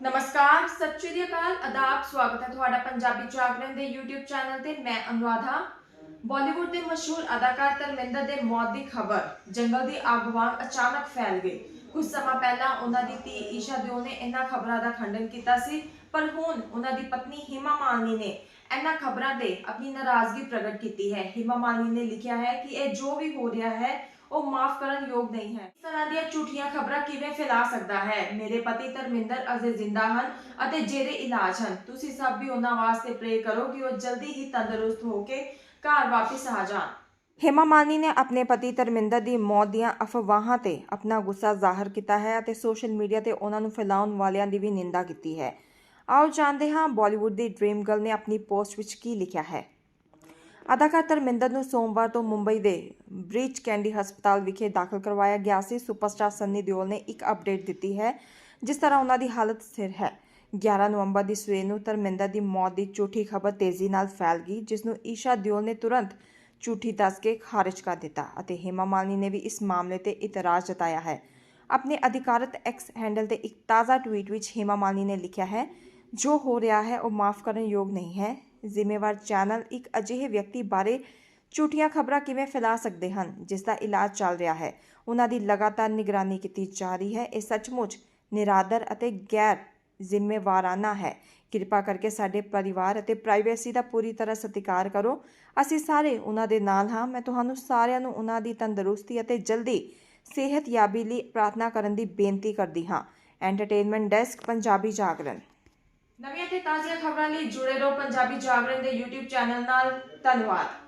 ਨਮਸਕਾਰ, ਸਤਿ ਸ਼੍ਰੀ ਅਕਾਲ ਆਦਾਬ ਸਵਾਗਤ ਹੈ ਤੁਹਾਡਾ ਪੰਜਾਬੀ ਜਾਗਰਣ ਦੇ YouTube ਚੈਨਲ ਤੇ ਮੈਂ ਅਨੁਰਾਧਾ। ਬਾਲੀਵੁੱਡ ਦੇ ਮਸ਼ਹੂਰ ਅਦਾਕਾਰ ਧਰਮਿੰਦਰ ਦੇ ਮੌਤ ਦੀ ਖਬਰ, ਜੰਗਲ ਦੀ ਅੱਗ ਵਾਂਗ ਅਚਾਨਕ ਫੈਲ ਗਈ। ਕੁਝ ਸਮਾਂ ਪਹਿਲਾਂ ਉਹਨਾਂ ਦੀ ਧੀ ਈਸ਼ਾ ਦਿਓ ਨੇ ਇਹਨਾਂ ਖਬਰਾਂ ਦਾ ਖੰਡਨ ਕੀਤਾ ਸੀ, ਪਰ ਹੁਣ ਉਹਨਾਂ ਦੀ ਪਤਨੀ ਹਿਮਾ ਮਾਲਿਨੀ ਨੇ ਇਹਨਾਂ ਖਬਰਾਂ ਤੇ ਆਪਣੀ ਨਾਰਾਜ਼ਗੀ ਪ੍ਰਗਟ ਕੀਤੀ ਹੈ। ਹਿਮਾ ਮਾਲਿਨੀ ਨੇ ਲਿਖਿਆ ਹੈ ਕਿ ਇਹ ਜੋ ਵੀ ਹੋ ਰਿਹਾ ਹੈ ਉਹ ਮਾਫ ਕਰਨ ਯੋਗ ਨਹੀਂ ਹੈ। ਇਸ ਤਰ੍ਹਾਂ ਦੀਆਂ ਝੂਠੀਆਂ ਖਬਰਾਂ ਕਿਵੇਂ ਫੈਲਾ ਸਕਦਾ ਹੈ? ਮੇਰੇ ਪਤੀ ਧਰਮਿੰਦਰ ਅਜੇ ਜ਼ਿੰਦਾ ਹਨ ਅਤੇ ਜੇਰੇ ਇਲਾਜ ਹਨ। ਤੁਸੀਂ ਸਭ ਵੀ ਉਹਨਾਂ ਵਾਸਤੇ ਪ੍ਰੇ ਕਰੋ ਕਿ ਉਹ ਜਲਦੀ ਹੀ ਤੰਦਰੁਸਤ ਹੋ ਕੇ ਘਰ ਵਾਪਸ ਆ ਜਾਣ। ਹੇਮਾ ਮਾਲਿਨੀ ਨੇ ਆਪਣੇ ਪਤੀ ਧਰਮਿੰਦਰ ਦੀ ਮੌਤ ਦੀਆਂ ਅਫਵਾਹਾਂ ਤੇ ਆਪਣਾ ਗੁੱਸਾ ਜ਼ਾਹਰ ਕੀਤਾ ਹੈ ਅਤੇ ਸੋਸ਼ਲ ਮੀਡੀਆ ਤੇ ਉਹਨਾਂ ਨੂੰ ਫੈਲਾਉਣ ਵਾਲਿਆਂ ਦੀ ਵੀ ਨਿੰਦਾ ਕੀਤੀ ਹੈ। ਆਓ ਜਾਣਦੇ ਹਾਂ ਬਾਲੀਵੁੱਡ ਦੀ ਡ੍ਰੀਮ ਗਰਲ ਨੇ ਆਪਣੀ ਪੋਸਟ ਵਿੱਚ ਕੀ ਲਿਖਿਆ ਹੈ। ਅਦਾਕਾਰ ਧਰਮਿੰਦਰ ਨੂੰ ਸੋਮਵਾਰ ਤੋਂ ਮੁੰਬਈ ਦੇ ਬ੍ਰਿਜ ਕੈਂਡੀ ਹਸਪਤਾਲ ਵਿਖੇ ਦਾਖਲ ਕਰਵਾਇਆ ਗਿਆ ਸੀ। ਸੁਪਰਸਟਾਰ ਸੰਨੀ ਦਿਓਲ ਨੇ ਇੱਕ ਅਪਡੇਟ ਦਿੱਤੀ ਹੈ, ਜਿਸ ਤਰ੍ਹਾਂ ਉਹਨਾਂ ਦੀ ਹਾਲਤ ਸਥਿਰ ਹੈ। 11 ਨਵੰਬਰ ਦੀ ਸਵੇਰ ਨੂੰ ਧਰਮਿੰਦਰ ਦੀ ਮੌਤ ਦੀ ਝੂਠੀ ਖਬਰ ਤੇਜ਼ੀ ਨਾਲ ਫੈਲ ਗਈ, ਜਿਸ ਨੂੰ ਈਸ਼ਾ ਦਿਓਲ ਨੇ ਤੁਰੰਤ ਝੂਠੀ ਦੱਸ ਕੇ ਖਾਰਜ ਕਰ ਦਿੱਤਾ ਅਤੇ ਹੇਮਾ ਮਾਲਿਨੀ ਨੇ ਵੀ ਇਸ ਮਾਮਲੇ ਤੇ ਇਤਰਾਜ਼ ਜਤਾਇਆ ਹੈ। ਆਪਣੇ ਅਧਿਕਾਰਤ ਐਕਸ ਹੈਂਡਲ ਤੇ ਇੱਕ ਤਾਜ਼ਾ ਟਵੀਟ ਵਿੱਚ ਹੇਮਾ ਮਾਲਿਨੀ ਨੇ ਲਿਖਿਆ ਹੈ, ਜੋ ਹੋ ਰਿਹਾ ਹੈ ਉਹ ਮਾਫ ਕਰਨ ਯੋਗ ਨਹੀਂ ਹੈ। ਜ਼ਿੰਮੇਵਾਰ ਚੈਨਲ ਇੱਕ ਅਜਿਹੇ ਵਿਅਕਤੀ ਬਾਰੇ ਝੂਠੀਆਂ ਖਬਰਾਂ ਕਿਵੇਂ ਫੈਲਾ ਸਕਦੇ ਹਨ, ਜਿਸ ਦਾ ਇਲਾਜ ਚੱਲ ਰਿਹਾ ਹੈ। ਉਹਨਾਂ ਦੀ ਲਗਾਤਾਰ ਨਿਗਰਾਨੀ ਕੀਤੀ ਜਾ ਰਹੀ ਹੈ। ਇਹ ਸੱਚਮੁੱਚ ਨਿਰਾਦਰ ਅਤੇ ਗੈਰ ਜ਼ਿੰਮੇਵਾਰਾਨਾ ਹੈ। ਕਿਰਪਾ ਕਰਕੇ ਸਾਡੇ ਪਰਿਵਾਰ ਅਤੇ ਪ੍ਰਾਈਵੇਸੀ ਦਾ ਪੂਰੀ ਤਰ੍ਹਾਂ ਸਤਿਕਾਰ ਕਰੋ। ਅਸੀਂ ਸਾਰੇ ਉਹਨਾਂ ਦੇ ਨਾਲ ਹਾਂ। ਮੈਂ ਤੁਹਾਨੂੰ ਸਾਰਿਆਂ ਨੂੰ ਉਹਨਾਂ ਦੀ ਤੰਦਰੁਸਤੀ ਅਤੇ ਜਲਦੀ ਸਿਹਤਯਾਬੀ ਲਈ ਪ੍ਰਾਰਥਨਾ ਕਰਨ ਦੀ ਬੇਨਤੀ ਕਰਦੀ ਹਾਂ। Entertainment desk Punjabi Jagran. ਨਵੀਆਂ ਤੇ ਤਾਜ਼ੀਆਂ ਖਬਰਾਂ ਲਈ ਜੁੜੇ ਰਹੋ ਪੰਜਾਬੀ ਜਾਗਰਣ ਦੇ YouTube ਚੈਨਲ ਨਾਲ। ਧੰਨਵਾਦ।